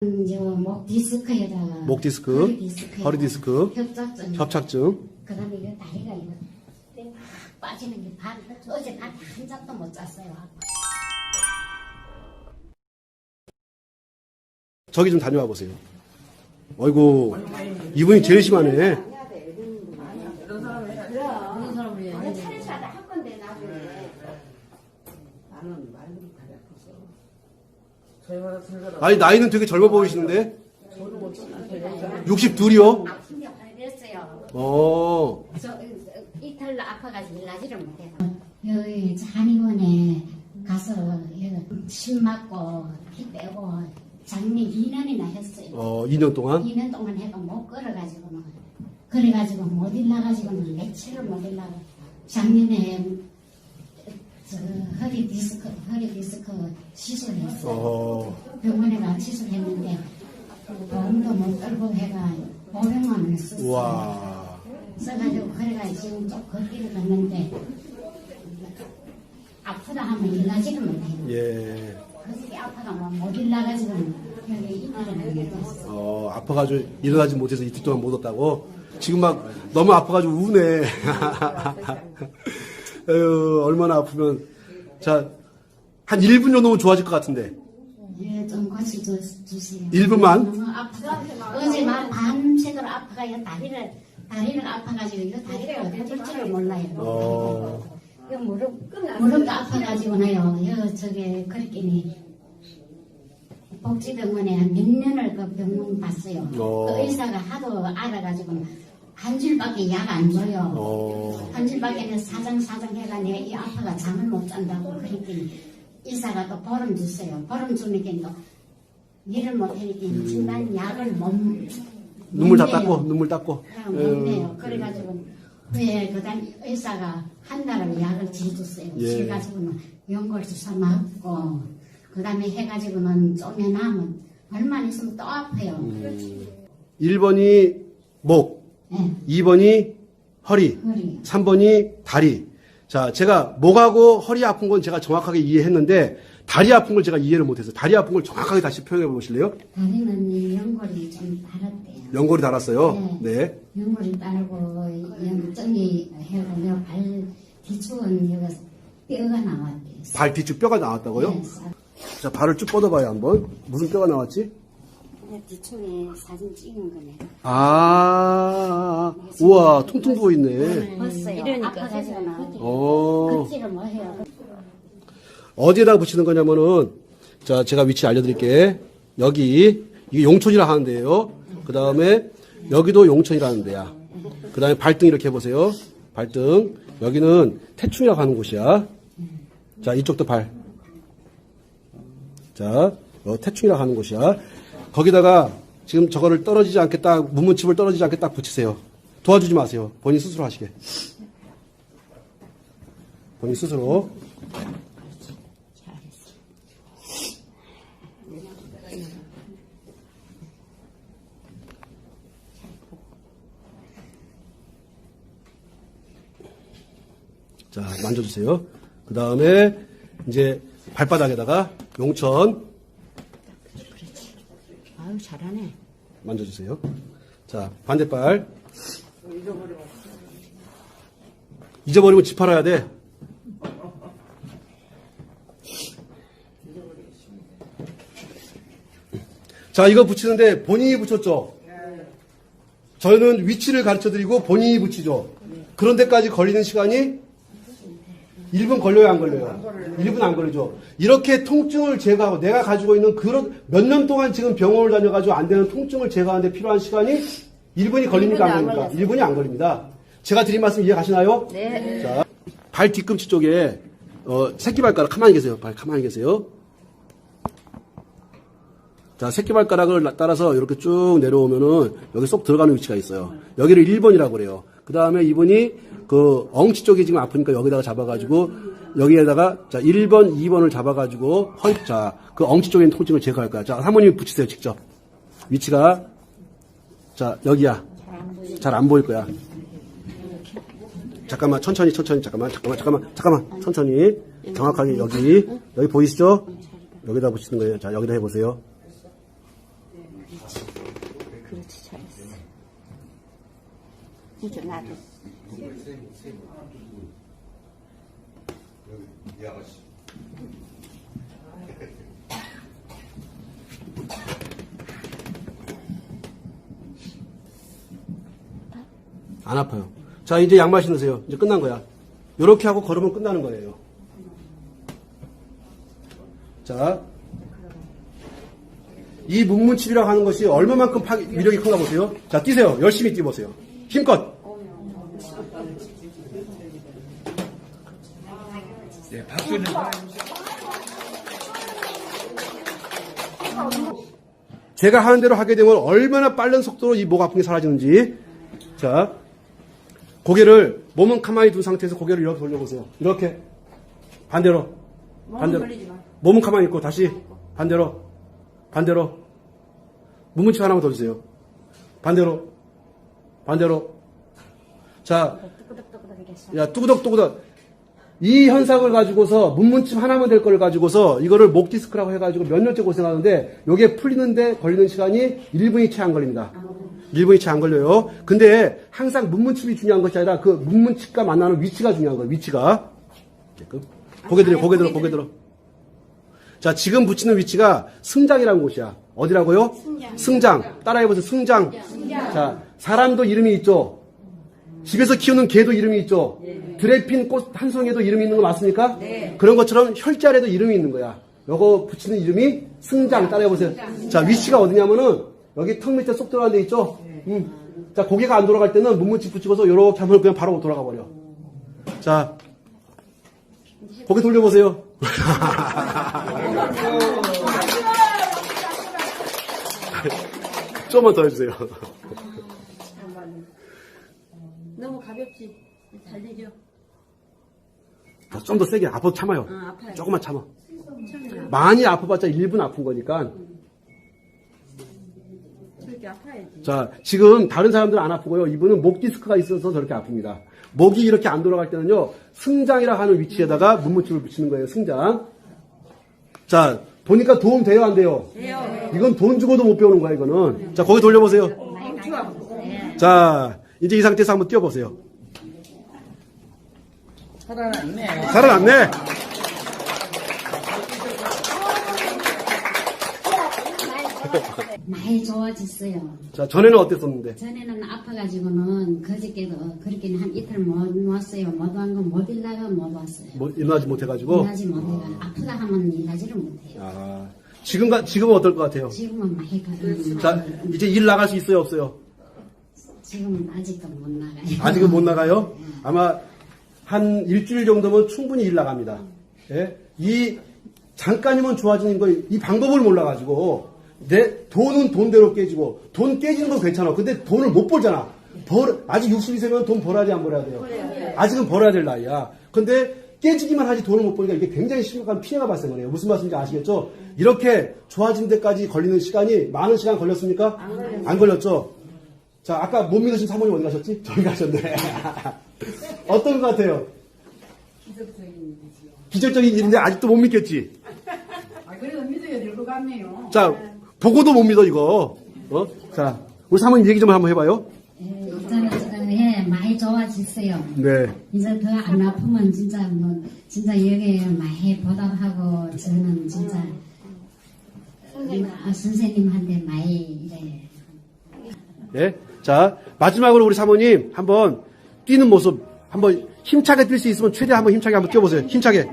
이제 목 디스크에다가 목 디스크, 허리 디스크, 허리 디스크, 협착증, 협착증. 그다음에 이거 다리가 이거 빠지는 게 반, 어제 한, 한 잡도 못 잤어요. 저기 좀 다녀와 보세요. 어이구, 이분이 제일 심하네. 그런 사람을 해야 차례차례 할 건데 나중에. 나는 말도 다리 아파서. 저희마다 들어가라. 아니, 나이는 되게 젊어 보이시는데? 62이요? 아픈 게 오래됐어요. 어, 저 어, 이틀 아파가지고 일하지를 못해요. 여기 한의원에 가서 여기 침 맞고 피 빼고 장미 2년이나 했어요. 어, 2년 동안? 2년 동안 해가 못 걸어가지고는 그래가지고 못 일나가지고는 며칠을 못 일나가 작년에 저 허리 디스크 허리 디스크 시술했어요. 어, 병원에 가 시술했는데 보험도 못 들고 해가 500만 원을 썼어요. 우와. 써가지고 그래가 지금 좀 걷기를 걷는데 아프다 하면 일나지를 못해요. 예. 그렇게 아파가 못 못했어. 어, 아파가지고 일어나지 못해서 이틀 동안 못 왔다고? 지금 막 너무 아파가지고 우네. 에휴, 얼마나 아프면. 자, 한 1분 정도면 좋아질 것 같은데. 예, 좀 주, 주세요. 1분만? 너무 아프다. 어제 막 밤새도록 아파가지고 다리를, 다리를 아파가지고 이거 다리를 어떻게 될 줄을 몰라요. 어, 이거 무릎, 무릎도 아파가지고나요. 이거 저게 그랬더니 복지병원에 몇 년을 그 병원 봤어요. 어. 그 의사가 하도 알아가지고 한 줄밖에 약 안 줘요. 어, 한 줄밖에는 사장 사장 해가 내가 이 아파가 잠을 못 잔다고 그랬더니 의사가 또 보름 줬어요. 보름 주니까 또 일을 못 하니까 중간 약을 못 눈물 다. 닦고, 눈물 닦고. 그냥 못 내요. 그래가지고 왜 그다음 의사가 한 달을 약을 지어줬어요. 예. 지어가지고는 연골 주사 맞고 그다음에 해가지고는 쪼매나면 얼마 있으면 또 아파요. 음. 1번이 목, 예, 2번이 허리, 허리. 3번이 다리. 자, 제가 목하고 허리 아픈 건 제가 정확하게 이해했는데, 다리 아픈 걸 제가 이해를 못해서, 다리 아픈 걸 정확하게 다시 표현해 보실래요? 다리는 이 연골이 좀 달았대요. 연골이 달았어요. 네. 네. 연골이 따르고 염증이 해고 내발 뒤쪽은 여기 뼈가 나왔대요. 발 뒤쪽 뼈가 나왔다고요? 네, 사- 자, 발을 쭉 뻗어봐요, 한번. 무슨 뼈가 나왔지? 네, 뒤쪽에 사진 찍은 거네. 아, 우와, 통통 부어있네. 봤어요. 이러니까 아파가지고 나 어, 걷지를 못해요. 어디에다 붙이는 거냐면은, 자, 제가 위치 알려드릴게. 여기, 이게 용촌이라 하는데요. 그 다음에, 여기도 용촌이라는 데야. 그 다음에 발등 이렇게 해보세요. 발등. 여기는 태충이라고 하는 곳이야. 자, 이쪽도 발. 자, 어, 태충이라고 하는 곳이야. 거기다가 지금 저거를 떨어지지 딱, 문문칩을 떨어지지 않게 딱 붙이세요. 도와주지 마세요. 본인 스스로 하시게. 본인 스스로. 자, 만져주세요. 그 다음에 이제 발바닥에다가 용천 잘하네. 만져주세요. 자, 반대발. 잊어버리면 집 팔아야 돼. 자, 이거 붙이는데 본인이 붙였죠? 저희는 위치를 가르쳐 드리고 본인이 붙이죠. 그런 데까지 걸리는 시간이 1분 걸려요, 안 걸려요? 1분 안 걸리죠. 이렇게 통증을 제거하고 내가 가지고 있는 그런 몇 년 동안 지금 병원을 다녀가지고 안 되는 통증을 제거하는데 필요한 시간이 1분이 걸립니까? 안 걸립니까? 1분이 안 걸립니다. 제가 드린 말씀 이해 가시나요? 네. 자, 발 뒤꿈치 쪽에 어, 새끼발가락 가만히 계세요. 발 가만히 계세요. 자, 새끼발가락을 따라서 이렇게 쭉 내려오면은 여기 쏙 들어가는 위치가 있어요. 여기를 1번이라고 그래요. 그 다음에 2번이 그 엉치 쪽이 지금 아프니까 여기다가 잡아가지고 여기에다가 자, 1번, 2번을 잡아가지고 허리, 자, 그 엉치 쪽에 있는 통증을 제거할 거야. 자, 사모님이 붙이세요, 직접. 위치가 자, 여기야. 잘 안 보일 거야. 잠깐만, 천천히, 천천히, 잠깐만, 잠깐만, 잠깐만, 잠깐만, 천천히. 정확하게 여기, 여기 보이시죠? 여기다 붙이는 거예요. 자, 여기다 해보세요. 그렇지 잘했어. 이제 나도 이 아가씨. 안 아파요. 자, 이제 양말 신으세요. 이제 끝난 거야. 이렇게 하고 걸으면 끝나는 거예요. 자, 이 문문칩이라고 하는 것이 얼마만큼 파, 위력이 큰가 보세요. 자, 뛰세요. 열심히 뛰보세요. 힘껏. 네, 박수 좀. 제가 하는 대로 하게 되면 얼마나 빠른 속도로 이 목 아픈 게 사라지는지. 자, 고개를, 몸은 가만히 둔 상태에서 고개를 이렇게 돌려보세요. 이렇게. 반대로. 반대로. 몸은 가만히 있고, 다시. 반대로. 반대로. 문문치 하나만 더 주세요. 반대로. 반대로. 자, 야, 뚜구덕뚜구덕. 이 현상을 가지고서 문문침 하나만 될 걸 가지고서 이거를 목 디스크라고 해가지고 몇 년째 고생하는데 요게 풀리는데 걸리는 시간이 1분이 채 안 걸립니다. 1분이 채 안 걸려요. 근데 항상 문문침이 중요한 것이 아니라 그 문문침과 만나는 위치가 중요한 거예요. 위치가. 그, 고개 들어, 고개 들어, 고개 들어. 자, 지금 붙이는 위치가 승장이라는 곳이야. 어디라고요? 승장. 따라해보세요. 승장. 자, 사람도 이름이 있죠. 집에서 키우는 개도 이름이 있죠. 드레핀 꽃 한 송이에도 이름이 있는 거 맞습니까? 그런 것처럼 혈자리에도 이름이 있는 거야. 요거 붙이는 이름이 승장. 따라해보세요. 자, 위치가 어디냐면은 여기 턱 밑에 쏙 들어가는 데 있죠? 음. 자, 고개가 안 돌아갈 때는 문문치 붙이고서 요렇게 하면 그냥 바로 돌아가 버려. 자, 고개 돌려보세요. 좀만 더 해주세요. 너무 가볍지. 달리죠. 좀 더 세게 아파도 참아요. 어, 아파요. 조금만 참아. 많이 아파봤자 1분 아픈 거니까. 저렇게 아파야지. 자, 지금 다른 사람들은 안 아프고요. 이분은 목 디스크가 있어서 저렇게 아픕니다. 목이 이렇게 안 돌아갈 때는요, 승장이라 하는 위치에다가 문무침을 붙이는 거예요, 승장. 자, 보니까 도움 돼요, 안 돼요? 돼요. 이건 돈 주고도 못 배우는 거야, 이거는. 자, 거기 돌려보세요. 자, 이제 이 상태에서 한번 뛰어보세요. 살아났네. 살아났네. 많이 좋아졌어요. 자, 전에는 어땠었는데? 전에는 아파가지고는 그저께도 그렇게는 한 이틀 못 왔어요. 못 왔는 건못 일나가 못 왔어요. 뭐, 일어나지 못해가지고. 일하지 못해가 아프다 하면 일하지를 못해요. 아, 지금, 가- 지금은 어떨 것 같아요? 지금은 많이 가는 자, 이제 일 나갈 수 있어요, 없어요? 지금은 아직도 못 나가요. 아직은 못 나가요? 아마 한 일주일 정도면 충분히 일 나갑니다. 예? 이 잠깐이면 좋아지는 거, 이 방법을 몰라가지고, 내 돈은 돈대로 깨지고, 돈 깨지는 건 괜찮아. 근데 돈을 못 벌잖아. 벌, 아직 62세면 돈 벌어야지 안 벌어야 돼요? 아직은 벌어야 될 나이야. 근데 깨지기만 하지 돈을 못 벌니까 이게 굉장히 심각한 피해가 발생을 해요. 무슨 말씀인지 아시겠죠? 이렇게 좋아지는 데까지 걸리는 시간이 많은 시간 걸렸습니까? 안 걸렸죠? 자, 아까 못 믿으신 사모님 어디 가셨지? 저기 가셨네. 어떤 것 같아요? 기적적인 일인데 아직도 못 믿겠지? 아, 그래도 믿어야 될것 같네요. 자, 보고도 못 믿어, 이거. 어? 자, 우리 사모님 얘기 좀 한번 해봐요. 예, 저는 지금 예, 많이 좋아졌어요. 네. 이제 더 안 아프면 진짜 뭐 진짜 여기에 많이 보답하고 저는 진짜 아, 선생님한테 많이 이래 예. 자, 마지막으로 우리 사모님 한번 뛰는 모습 한번 힘차게 뛸 수 있으면 최대 한번 힘차게 한번 뛰어보세요. 힘차게.